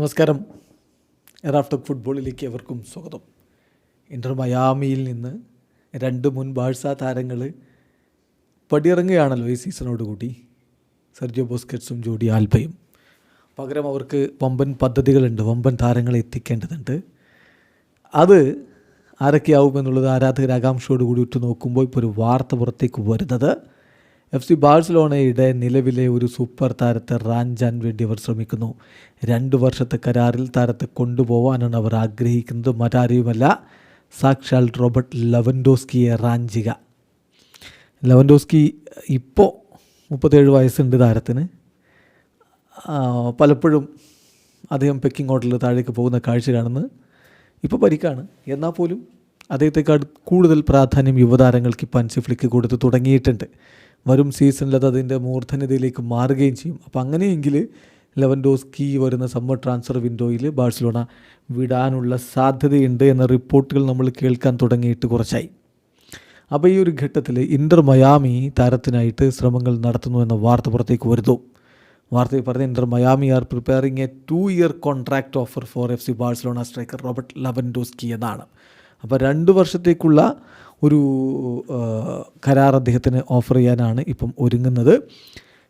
നമസ്കാരം. എറാഫ്റ്റോക്ക് ഫുട്ബോളിലേക്ക് എവർക്കും സ്വാഗതം. ഇന്റർ മയാമിയിൽ നിന്ന് രണ്ട് മുൻ ബാഴ്സ താരങ്ങൾ പടിയിറങ്ങുകയാണല്ലോ ഈ സീസണോട് കൂടി. സെർജിയോ ബോസ്കറ്റ്സും ജോഡി ആൽബയും. പകരം അവർക്ക് വമ്പൻ പദ്ധതികളുണ്ട് വമ്പൻ താരങ്ങളെ എത്തിക്കേണ്ടതുണ്ട്. അത് ആരൊക്കെയാവുമെന്നുള്ളത് ആരാധകർ ആകാംക്ഷയോടുകൂടി ഉറ്റു നോക്കുമ്പോൾ ഇപ്പോൾ ഒരു വാർത്ത പുറത്തേക്ക് വരുന്നത് എഫ് സി ബാഴ്സലോണയുടെ നിലവിലെ ഒരു സൂപ്പർ താരത്തെ റാഞ്ചാൻ വേണ്ടി അവർ ശ്രമിക്കുന്നു. രണ്ട് വർഷത്തെ കരാറിൽ താരത്തെ കൊണ്ടുപോകാനാണ് അവർ ആഗ്രഹിക്കുന്നത്. മറ്റാരെയുമല്ല സാക്ഷാൽ റോബർട്ട് ലവൻഡോസ്കിയെ റാഞ്ചിക ലവൻഡോസ്കി ഇപ്പോൾ മുപ്പത്തേഴ് വയസ്സുണ്ട് താരത്തിന്. പലപ്പോഴും അദ്ദേഹം പെക്കിംഗ് ഹോട്ടലിൽ താഴേക്ക് പോകുന്ന കാഴ്ച കാണുന്നത് ഇപ്പോൾ പരിക്കാണ്. എന്നാൽ പോലും അദ്ദേഹത്തെക്കാൾ കൂടുതൽ പ്രാധാന്യം യുവതാരങ്ങൾക്ക് ഇപ്പം അൻസിഫ്ലിക്ക് കൊടുത്ത് തുടങ്ങിയിട്ടുണ്ട്. വരും സീസണിൽ അത് അതിന്റെ മൂർധന്യതയിലേക്ക് മാറുകയും ചെയ്യും. അപ്പോൾ അങ്ങനെയെങ്കിൽ ലെവൻ ലെവൻഡോസ്കി വരുന്ന സമ്മർ ട്രാൻസ്ഫർ വിൻഡോയിൽ ബാഴ്സലോണ വിടാനുള്ള സാധ്യതയുണ്ട് എന്ന റിപ്പോർട്ടുകൾ നമ്മൾ കേൾക്കാൻ തുടങ്ങിയിട്ട് കുറച്ചായി. അപ്പോൾ ഈ ഒരു ഘട്ടത്തിൽ ഇന്റർ മയാമി താരത്തിനായിട്ട് ശ്രമങ്ങൾ നടത്തുന്നു എന്ന വാർത്ത പുറത്തേക്ക് വരുന്നു. വാർത്തയിൽ പറഞ്ഞ Inter Miami are preparing a two year contract offer for F C Barcelona striker Robert Lewandowski എന്നാണ്. അപ്പോൾ രണ്ട് വർഷത്തേക്കുള്ള ഒരു കരാർ അദ്ദേഹത്തിന് ഓഫർ ചെയ്യാനാണ് ഇപ്പം ഒരുങ്ങുന്നത്.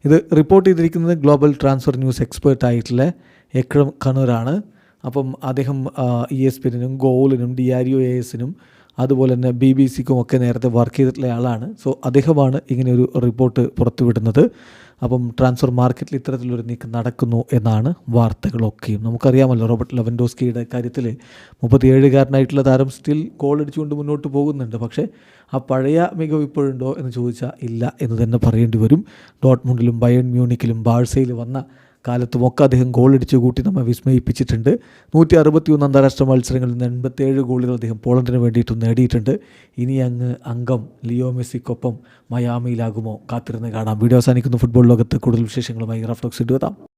ഇത് റിപ്പോർട്ട് ചെയ്തിരിക്കുന്നത് ഗ്ലോബൽ ട്രാൻസ്ഫർ ന്യൂസ് എക്സ്പേർട്ട് ആയിട്ടുള്ള എക്രം കണൂരാണ് അപ്പം അദ്ദേഹം ഇ എസ് പിനും ഗോളിനും ഡി ആർ യു എസിനും അതുപോലെ തന്നെ ബി ബി സിക്കും ഒക്കെ നേരത്തെ വർക്ക് ചെയ്തിട്ടുള്ള ആളാണ്. സോ അദ്ദേഹമാണ് ഇങ്ങനെ ഒരു റിപ്പോർട്ട് പുറത്തുവിടുന്നത്. അപ്പം ട്രാൻസ്ഫർ മാർക്കറ്റിൽ ഇത്തരത്തിലൊരു നീക്കം നടക്കുന്നു എന്നാണ് വാർത്തകളൊക്കെയും. നമുക്കറിയാമല്ലോ റോബർട്ട് ലവൻഡോസ്കിയുടെ കാര്യത്തിൽ മുപ്പത്തിയേഴുകാരനായിട്ടുള്ള താരം സ്റ്റിൽ ഗോൾ അടിച്ചുകൊണ്ട് മുന്നോട്ട് പോകുന്നുണ്ട്. പക്ഷേ ആ പഴയ മികവ് ഇപ്പോഴുണ്ടോ എന്ന് ചോദിച്ചാൽ ഇല്ല എന്ന് തന്നെ പറയേണ്ടി വരും. ഡോട്ട്മുണ്ടിലും ബയൺ മ്യൂണിക്കിലും ബാഴ്സയിൽ വന്ന കാലത്തുമൊക്കെ അദ്ദേഹം ഗോൾ അടിച്ചു കൂട്ടി നമ്മെ വിസ്മയിപ്പിച്ചിട്ടുണ്ട്. നൂറ്റി അറുപത്തി ഒന്ന് അന്താരാഷ്ട്ര മത്സരങ്ങളിൽ നിന്ന് എൺപത്തേഴ് ഗോളുകൾ അദ്ദേഹം പോളണ്ടിന് വേണ്ടിയിട്ടും നേടിയിട്ടുണ്ട്. ഇനി അങ്ങ് അംഗം ലിയോ മെസ്സിക്കൊപ്പം മയാമിയിലാകുമോ കാത്തിരുന്ന് കാണാം. വീഡിയോ അവസാനിക്കുന്ന. ഫുട്ബോൾ ലോകത്ത് കൂടുതൽ വിശേഷങ്ങളുമായി റഫ്ലോക്സ് ഇടുവതാം